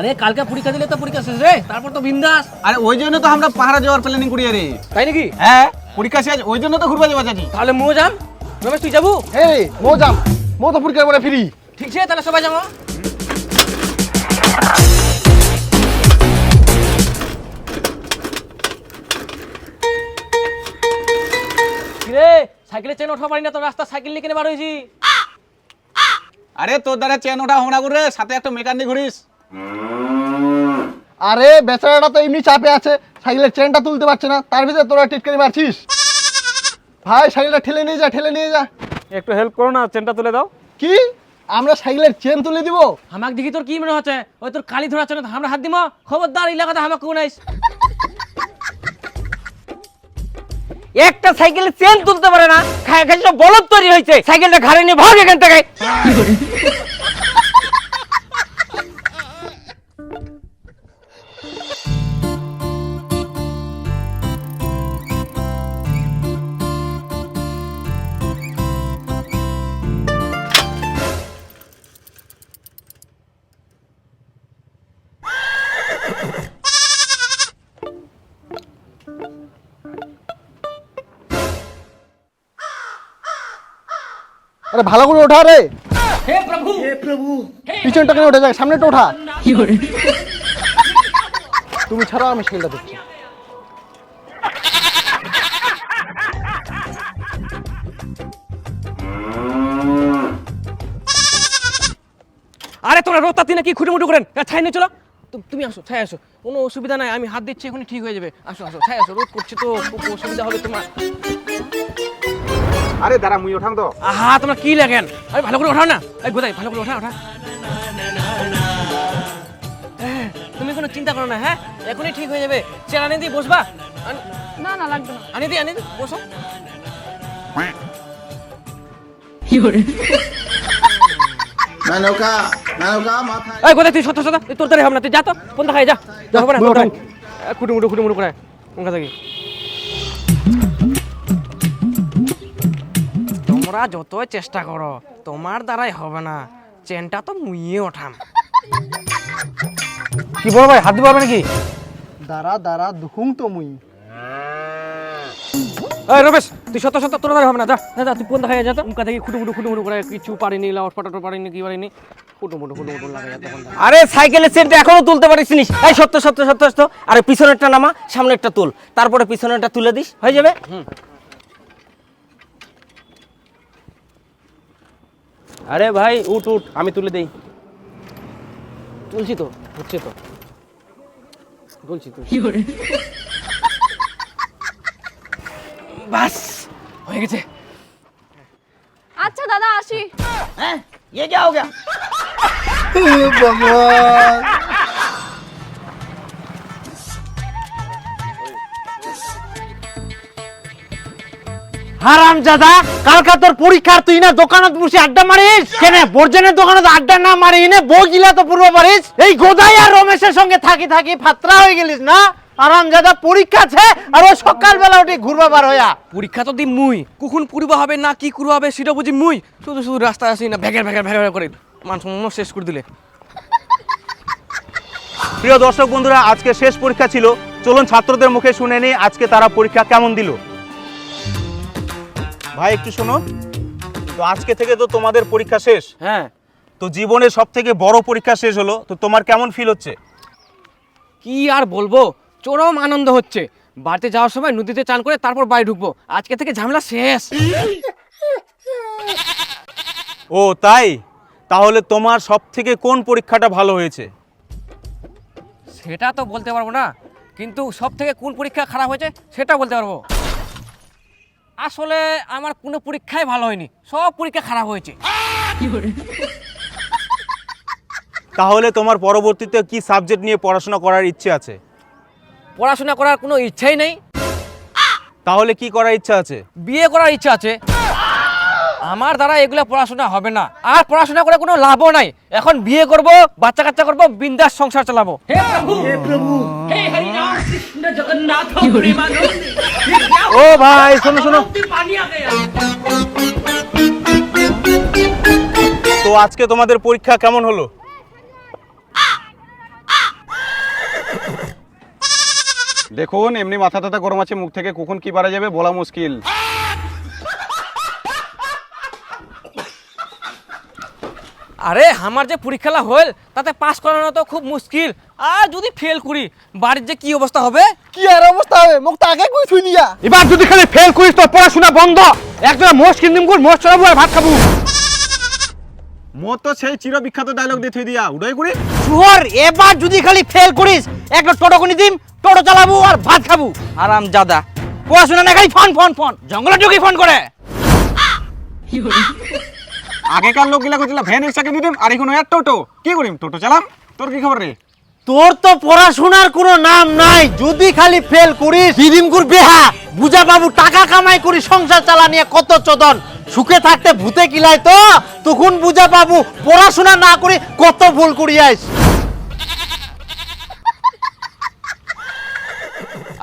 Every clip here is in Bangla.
আরে কালকে পরীক্ষা দিলে তো পরীক্ষা শেষ রে তারপর তো বিন্দাস। আরে ওই জন্য তো আমরা পাহাড়া যাওয়ার প্ল্যানিং করি রে তাই নাকি? হ্যাঁ পরীক্ষা শেষ ওই জন্য তো ঘুরবা যাবা চাচি। তাহলে মো যাম। রমেশ তুই যাব? হে রে মো যাম। মো তো পরীক্ষার পরে ফ্রি। ঠিক আছে তাহলে সবাই যাব। কিরে সাইকেলে চেন ওঠা পারি না তো রাস্তা সাইকেল নিয়ে কেনে বার হয়েছি? আরে তোর দ্বারা চেন ওঠা হোনা করে সাথে একটা মেকানিক ঘুরিস। আরে বেচারাটা তো এমনি চাপে আছে সাইকেলের চেনটা তুলতে পারছে না তার ভিতরে তোরা টিটকারি মারছিস? ভাই সাইকেলটা ঠেলে নিয়ে যা ঠেলে নিয়ে যা। একটু হেল্প করো না চেনটা তুলে দাও। কি? আমরা সাইকেলের চেন তুলে দিব? আমাকে দেখি তোর কি মনে হচ্ছে? ওই তোর কালি ধরা না আমরা হাত দিব খবরদার এলাকাতে আমাকে কোন আইস? একটা সাইকেলে চেন তুলতে পারে না খায় খায় সব বলদ তৈরি হয়েছে সাইকেলটা ঘাড়ে নিয়ে ভাগ এখান থেকে। আরে ভালো করে ওঠা রে। হে প্রভু। হে প্রভু। পিছনটা কেন উঠে যায়? সামনেটা ওঠা। কি করে? তুমি ছাড়াও আমি সাইকেলটা দেখছি আরে তোরা রোতাতি নাকি খুঁটিমুটি করেন? ছাই নিয়ে চলো। তুমি আসো ছাই আসো। কোনো অসুবিধা নাই আমি হাত দিচ্ছি এখনই ঠিক হয়ে যাবে। আসো আসো ছাই আসো রোদ করছে তো খুব অসুবিধা হবে তোমার। আরে দাঁড়া মুই ওঠাম তো। আহা তোমরা কি লাগেন আরে ভালো করে ওঠাও না। এই গোদাই ভালো করে ওঠা ওঠা তুমি কোনো চিন্তা করো না হ্যাঁ? এখনই ঠিক হয়ে যাবে। চেয়ার আনি দিয়ে বসবা। না না লাগবে না। আনি দিয়ে আনি দিয়ে বসো। মেনকা মেনকা এই গোদাই তুই? সত্য সত্য। তুই তোর তারে হবে না। তুই যা তো কোন দেখায় যা। যা হবে না বলো, ওঠাও। কুটুমুটু কুটুমুটু করে থাকি? তোমরা যতই চেষ্টা করো তোমার দ্বারাই হবে না। চেনটা তো মুইয়ে ওঠাম। কি বড় ভাই হাত পারবে নাকি? দাঁড়া দাঁড়া দুহুম তো মুই। এই রমেশ তুই সত্য সত্য তোর হবে না যা যা, যা তুই কোন দেখায় যা তো মুখা থেকে খুটুমুটু খুটুমুটু করে কিছু পারিনি লাউট পাটাটো পারিনি কি পারিনি। খুটুমুটু খুটুমুটু লাগাই যা তখন আরে সাইকেলের চেনটা এখনও তুলতে পারিস নি এই সত্য সত্য সত্য সত্য। আরে পিছনেরটা নামা সামনেরটা তুল। তারপরে পিছনেরটা তুলে দিস হয়ে যাবে? আরে ভাই উঠ উঠ আমি তুলে দেই তুলছি তো হচ্ছে তো বলছি তো বাস হয়ে গেছে আচ্ছা দাদা আসি ये क्या हो गया হারাম জাদা কালকা তোর পরীক্ষার তুই না দোকানত বসে আড্ডা মারিস? কেন? বর্জনের দোকানত আড্ডা না মারি নে? বই গিলা তো পূর্ব পারিস এই গোদাই আর রমেশের সঙ্গে থাকি থাকি ফাত্রা হয়ে গেলিস না? আরাম জাদা পরীক্ষা আছে? আর ও সকালবেলা উঠে ঘুরবা বার হইয়া। পরীক্ষা তো দিন মুই। কখন পূর্ব হবে না কি করব হবে সেটা বুঝি মুই। শুধু শুধু রাস্তায় আসি না ভ্যাগের ভ্যাগের ভ্যাগের করে মানুষ শেষ করে দিলে। প্রিয় দর্শক বন্ধুরা আজকে শেষ পরীক্ষা ছিল। চলুন ছাত্রদের মুখে শুনে নিই আজকে তারা পরীক্ষা কেমন দিল? ভাই একটু শোনো। তো আজকে থেকে তো তোমাদের পরীক্ষা শেষ। হ্যাঁ। তো জীবনে সব থেকে বড় পরীক্ষা শেষ হলো। তো তোমার কেমন ফিল হচ্ছে? কি আর বলব? চরম আনন্দ হচ্ছে। বাড়িতে যাওয়ার সময় নদীতে চান করে তারপর বাড়ি ঢুকবো। আজকে থেকে ঝামেলা শেষ। ও তাই? তাহলে তোমার সব থেকে কোন পরীক্ষাটা ভালো হয়েছে? সেটা তো বলতে পারব না। কিন্তু সব থেকে কোন পরীক্ষা খারাপ হয়েছে সেটা বলতে পারব। আসলে আমার কোনো পরীক্ষাই ভালো হয়নি। সব পরীক্ষা খারাপ হয়েছে। তাহলে তোমার পরবর্তীতে কি সাবজেক্ট নিয়ে পড়াশোনা করার ইচ্ছে আছে? পড়াশোনা করার কোনো ইচ্ছাই নেই। তাহলে কি করার ইচ্ছা আছে? বিয়ে করার ইচ্ছা আছে। আমার দ্বারা এগুলো পড়াশোনা হবে না। আর পড়াশোনা করে কোনো লাভও নাই। এখন বিয়ে করব বাচ্চা কাচ্চা করব বিন্দাস সংসার চালাবো। ও ভাই শোনো শোনো। তো আজকে তোমাদের পরীক্ষা কেমন হলো? দেখুন এমনি মাথা টাথা গরম আছে মুখ থেকে কখন কি বাড়া যাবে বলা মুশকিল। আরে আমার যে পরীক্ষাটা হল তাতে পাস করানো তো খুব মুশকিল। আর যদি ফেল করি বাড়ির যে কি অবস্থা হবে? কি আর অবস্থা হবে? মুখ তো আগে কই থুই দিয়া এবার যদি খালি ফেল করিস তো পড়াশোনা বন্ধ। একজন মোষ কিনদিম কর মোষ চড়াবো আর ভাত খাব। মোর তো সেই চির বিখ্যাত ডায়লগ দিয়ে থুই দিয়া। উড়াই করি শুহর এবার যদি খালি ফেল করিস একটা টোটো কিনে দিম টোটো চালাবো আর ভাত খাব। আরাম জাদা। পড়াশোনা না খালি ফোন ফোন ফোন। জঙ্গলে ঢুকি ফোন করে। আগেকার লোকগুলা কইছিল ভ্যান রিক্সাকে দিতাম আর এখন এক টোটো। কি করিম? টোটো চালাম? তোর কি খবর রে? তোর তো পড়াশোনার কোনো নাম নাই। যদি খালি ফেল করিস দিদিম দিদিমকুর বেহা বুজা বাবু টাকা কামাই করি সংসার চালা নিয়ে কত চদন। সুখে থাকতে ভূতে কিলাই তো তখন বুজা বাবু পড়াশোনা না করে কত ভুল করি আইস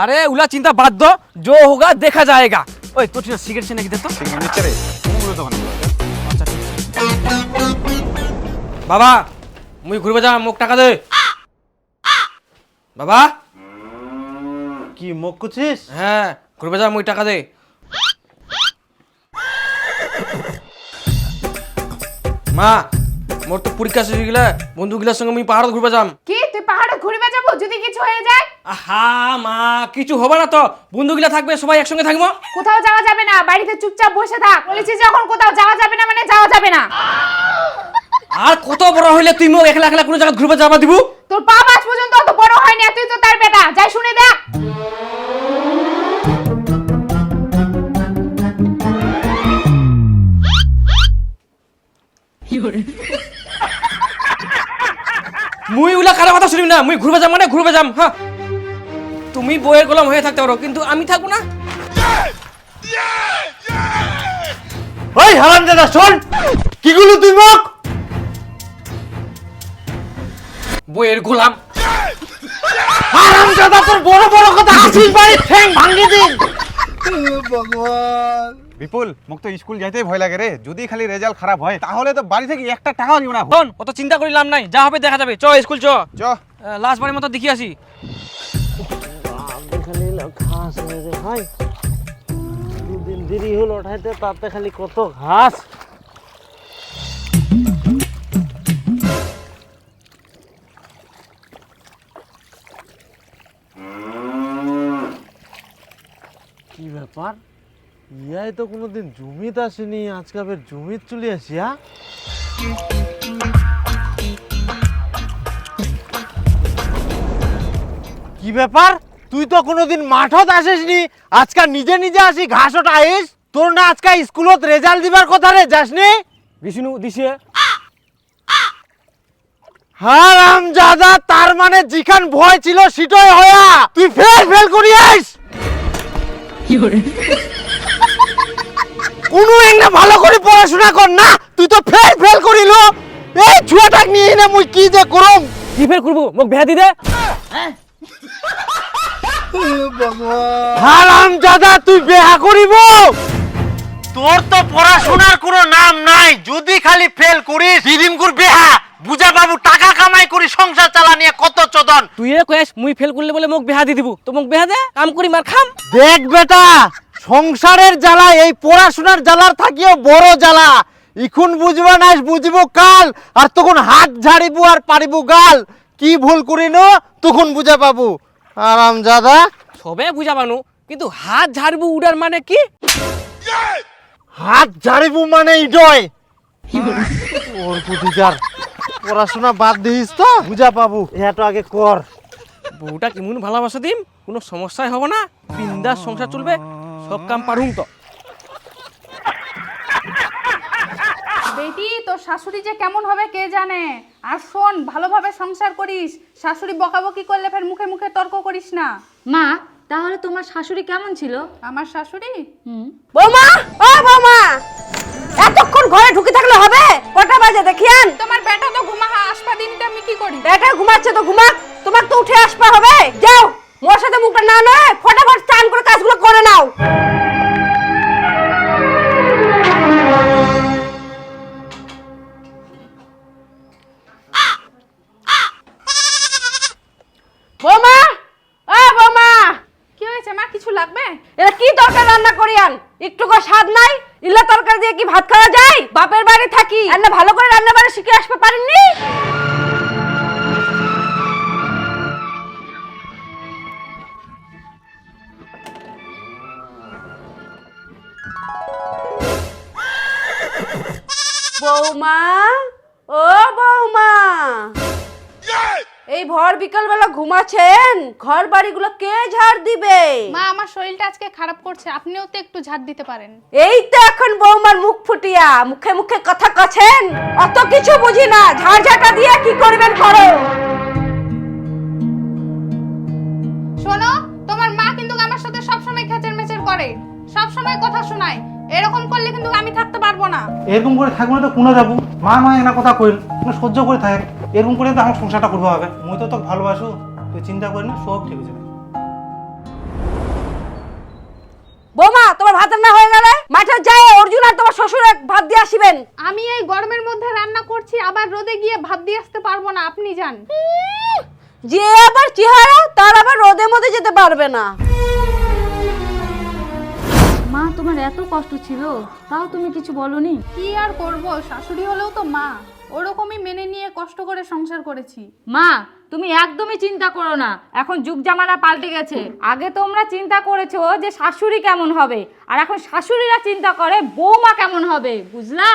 আরে উলা চিন্তা বাদ দো। জো হোগা দেখা যায়গা। ওই তোর সিগারেট সে দে তো? সিগারেট রে। বাবা মুই ঘুরবে যা মোক টাকা দে। বাবা? কি মুখ কুছিস হ্যাঁ ঘুরবে যা মুই টাকা দে। মা মোর তো পরীক্ষা শেষ হয়ে গেলে বন্ধুগুলোর সঙ্গে মুই পাহাড় ঘুরবে যাম। কি তুই পাহাড়ে ঘুরবে যাব যদি কিছু হয়ে যায়? আহা মা কিছু হবে না তো। বন্ধুগুলা থাকবে সবাই একসঙ্গে থাকব। কোথাও যাওয়া যাবে না বাড়িতে চুপচাপ বসে থাক। বলেছি যখন কোথাও যাওয়া যাবে না মানে যাওয়া যাবে না। আর কত বড় হইলে তুই মোক একলা একলা কোনো জায়গা ঘুরবে যাবা দিব? তোর পা পাঁচ পর্যন্ত অত বড় হয়নি তুই তো তার বেটা। যাই শুনে দেখ। না মুই ঘুরবে যাম মানে ঘুরবে যাম হ্যাঁ তুমি বইয়ের গোলাম হয়ে থাকতে পারো কিন্তু আমি থাকব না। ওই হারাম দাদা শোন। কি গুলো তুই মুখ? বইয়ের গোলাম। হারাম দাদা তোর বড় বড় কথা আসিস বাড়ি ঠ্যাং ভাঙিয়ে দিন। বিপুল মুখ তো স্কুল যাইতেই ভয় লাগে রে। যদি খালি রেজাল্ট খারাপ হয় তাহলে তো বাড়ি থেকে একটা টাকাও দিব না। শোন অত চিন্তা করি লাভ নাই যা হবে দেখা যাবে। চ স্কুল চ। চ। লাস্ট বারের মতো দেখি আসি। খালি ঘাস দুদিন দেরি হলো ওঠাইতে তাতে খালি কত ঘাস কি ব্যাপার? ইয়াই তো কোনোদিন জমিতে আসেনি আজকে আবার জমিত চলে আসি হ্যাঁ কি ব্যাপার? তুই তো কোনোদিন মাঠত আসিসনি আজকাল নিজে নিজে আসি ঘাসত আইস তোর না আজকাল স্কুলত রেজাল্ট দিবার কথা রে যাসনি? বিষ্ণু দিছে হারাম জাদা তার মানে যেখান ভয় ছিল সেটাই হয়া। তুই ফেল ফেল করি? আইস কোনো একটা ভালো করে পড়াশোনা কর না তুই তো ফেল ফেল করিল। এই ছুয়াটাক নিয়ে না মুই কি যে করম? কি ফেল করব? মোক ভেয়া দি। দে হারাম দাদা তুই বেহা করিব? তোর তো পড়াশোনার কোনো নাম নাই যদি খালি ফেল করিস দিদিমকুর বেহা। বুঝা বাবু টাকা কামাই করি সংসার চালা নিয়ে কত চদন। তুই এ কয়েস মুই ফেল করলে বলে মোক বেহা দি দিব। তো মোক বেহা দে কাম করি মার খাম। দেখ বেটা সংসারের জ্বালা এই পড়াশোনার জ্বালার থাকিও বড় জ্বালা। ইখুন বুঝবা নাইস বুঝব কাল আর তখন হাত ঝাড়িবো আর পারিবো গাল। কি ভুল করিন তখন বুঝা পাবো আরাম জাদা। সবে বুঝাবানু কিন্তু হাত ঝাড়বু উডার মানে কি? হাত ঝাড়িবো মানে ইডয় ওর কুটিকার পড়াশোনা বাদ দিস তো। বুঝা পাবো। এটা আগে কর। বউটা কেমন ভালোবাসা দিম? কোনো সমস্যাই হবে না? বিন্দাস সংসার চলবে সব কাম পারুম তো। বেটি তোর শাশুড়ি যে কেমন হবে কে জানে? আর শোন ভালোভাবে সংসার করিস। শাশুড়ি বকাবকি করলে ফের মুখে মুখে তর্ক করিস না। মা তাহলে তোমার শাশুড়ি কেমন ছিল? আমার শাশুড়ি? বৌমা! ও বৌমা! ঘরে ঢুকে থাকলে হবে? কটা বাজে? দেখিয়ান তোমার বেটা তো ঘুমা আসপা দিনটা আমি কি করি? বেটা ঘুমাচ্ছে তো ঘুমাক। তোমার তো উঠে আসবা হবে। যাও মোর সাথে মুখটা না নয় ফটাফট চান করে কাজগুলো করে নাও। বৌমা ও বৌমা। লাগবে? এটা কি তরকারি রান্না করি আন? একটু স্বাদ নাই? ইল্লা তরকারি দিয়ে কি ভাত খাওয়া যায়? বাপের বাড়ি থাকি। আর ভালো করে রান্না বাড়ি শিখে আসতে পারেননি? বৌমা, ও বৌমা। ভর বিকাল বেলা ঘুমাচ্ছেন? ঘর বাড়িগুলো কে ঝাড় দিবে? মা আমার শরীরটা আজকে খারাপ করছে। আপনিও তো একটু ঝাড় দিতে পারেন। এই তো এখন বৌমার মুখ ফুটিয়া মুখে মুখে কথা কছেন? অত কিছু বুঝি না। ঝাড়ঝাটা দিয়ে কি করবেন করো? শোনো তোমার মা কিন্তু আমার সাথে সবসময় খেচের মেচের করে। সবসময় কথা শোনায়। এরকম করলে কিন্তু আমি থাকতে পারব না। এরকম করে থাকব না তো কোনে যাব? মা মা এনা কথা কইল তুমি সহ্য করে থাকে। এরকম করে তো আমার সংসারটা করব হবে মুই তো তোকে ভালোবাসো তুই চিন্তা করি না সব ঠিক আছে বৌমা তোমার ভাত রান্না হয়ে গেলে মাঠে যায় অর্জুন আর তোমার শ্বশুর ভাত দিয়ে আসিবেন। আমি এই গরমের মধ্যে রান্না করছি আবার রোদে গিয়ে ভাত দিয়ে আসতে পারব না আপনি যান। যে আবার চেহারা তার আবার রোদের মধ্যে যেতে পারবে না। মা তোমার এত কষ্ট ছিল তাও তুমি কিছু বলনি? কি আর করব? শাশুড়ি হলেও তো মা। ওরকমই মেনে নিয়ে কষ্ট করে সংসার করেছি। মা তুমি একদমই চিন্তা করো না। এখন যুগ জামানা পাল্টে গেছে। আগে তোমরা চিন্তা করেছ যে শাশুড়ি কেমন হবে। আর এখন শাশুড়িরা চিন্তা করে বৌমা কেমন হবে বুঝলা?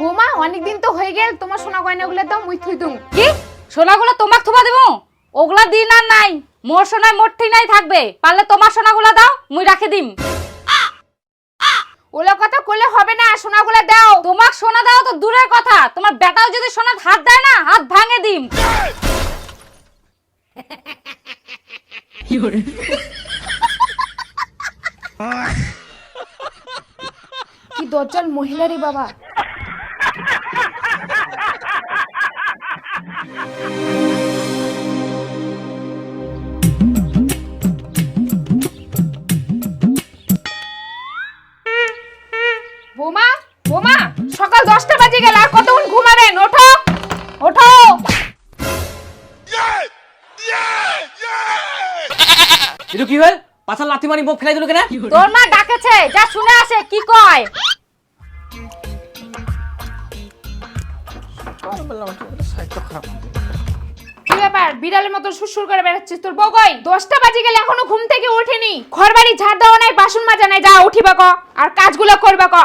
বৌমা অনেকদিন তো হয়ে গেল তোমার সোনা গয়নাগুলো দাও মুই থুই দুম। কি? সোনাগুলো তোমাক থুবা দেবো? ওগুলা দিন আর নাই। মোর সোনায় মোট্টি নাই থাকবে। পারলে তোমার সোনাগুলা দাও, মুই রাখে দিম। ওলা কথা করলে হবে না, সোনাগুলো দাও। তোমাক সোনা দাও তো দূরের কথা। তোমার বেটাও যদি সোনার হাত দেয় না, হাত ভাঙে দিম। কি দজ্জাল মহিলারই বাবা। এটা কি হল পাছার লাথি মারি মুখ ফেলাই দিল কেন? তোর মা ডাকেছে যা শুনে আসে কি কয়? কি ব্যাপার? বিড়ালের মতো করে বেড়াচ্ছিস তোর বগই দশটা বাজে গেলে এখনও ঘুম থেকে ওঠেনি। ঘর বাড়ি ঝাড় দেওয়া নাই বাসন মাজা নাই যা উঠিবা ক আর কাজগুলো করবা ক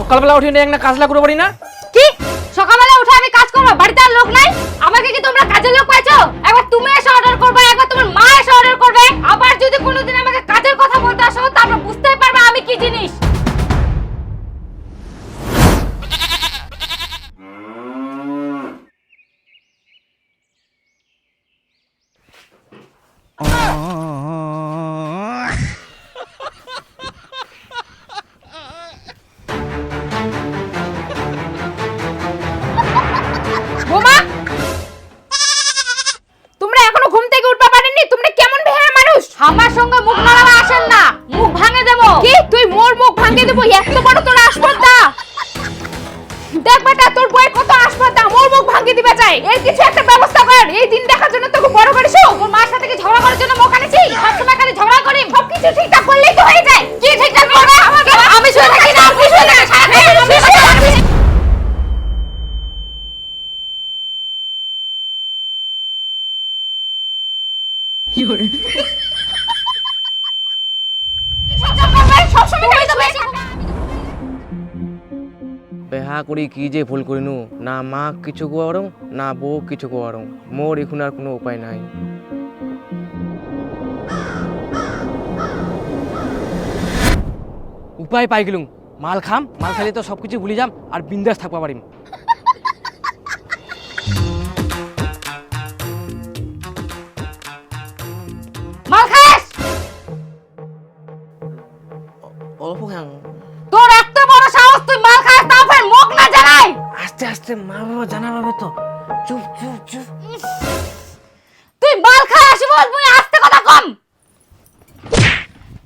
সকালবেলা উঠে একটা কাজলা করে পারি না? কি? সকালবেলা উঠে আমি কাজ করব? বাড়িতে আর লোক নাই? আমাকে কি তোমরা কাজের লোক পাইছো? একবার তুমি এসে অর্ডার আমার সঙ্গে বেহা করি কি যে ভুল করিনু? না মা কিছু কোয়ারং না বউ কিছু কোয়ারং মোর এখন আর কোনো উপায় নাই। উপায় পাই গেলুম। মাল খাম মাল খাইলে তো সব কিছু ভুলে যাম আর বিন্দাস থাকবা পারিম। মাল খাস! অল্প খাম। তোর এত বড় সাহস তুই মাল তাও ফের মুখ না জানাই। আস্তে আস্তে মা বাবা জানা পাবে তো। চুপ চুপ চুপ। তুই মাল খাই আসিব তুই আস্তে কথা কম।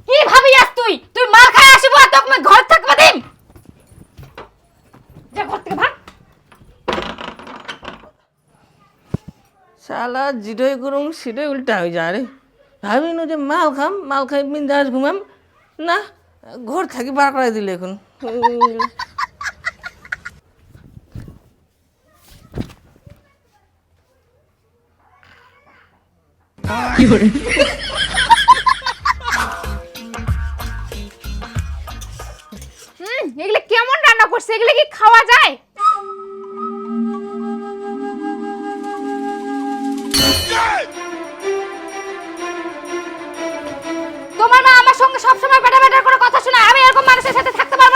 কি ভাবি আস তুই? তুই মাল খাই আসিব আর তোকে আমি ঘর থাকবা দিম? যা ঘর থেকে ভাগ। শালা যেটাই করুম সেটাই উল্টা হয়ে যায় রে। ভাবি না যে মাল খাম মাল খাই বিন্দাস ঘুমাম। না ঘর থাকি বার করাই দিলে এখন। হুম, এগুলো কেমন রান্না করছে? এগুলো কি খাওয়া যায়? তোমার মা আমার সঙ্গে সবসময় বেটা বেটার করে কথা শোনায়। আমি এরকম মানুষের সাথে থাকতে পারব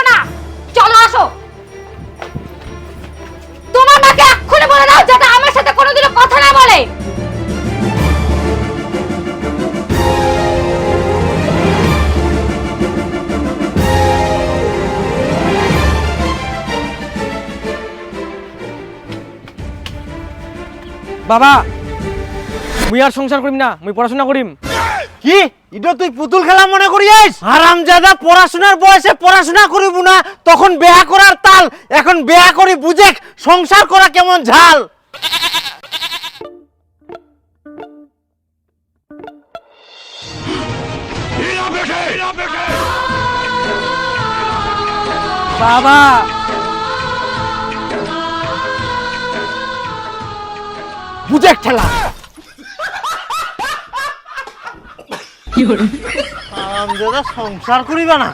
বাবা মুই আর সংসার করিম না মুই পড়াশোনা করিম। কি? এটা তুই পুতুল খেলা মনে করিস হারাম জাদা পড়াশোনার বয়সে পড়াশোনা করিব না তখন বেয়া করার তাল এখন বেয়া করি বুঝে সংসার করা কেমন ঝাল। বাবা বুঝে ঠেলা। সংসার করিবা না?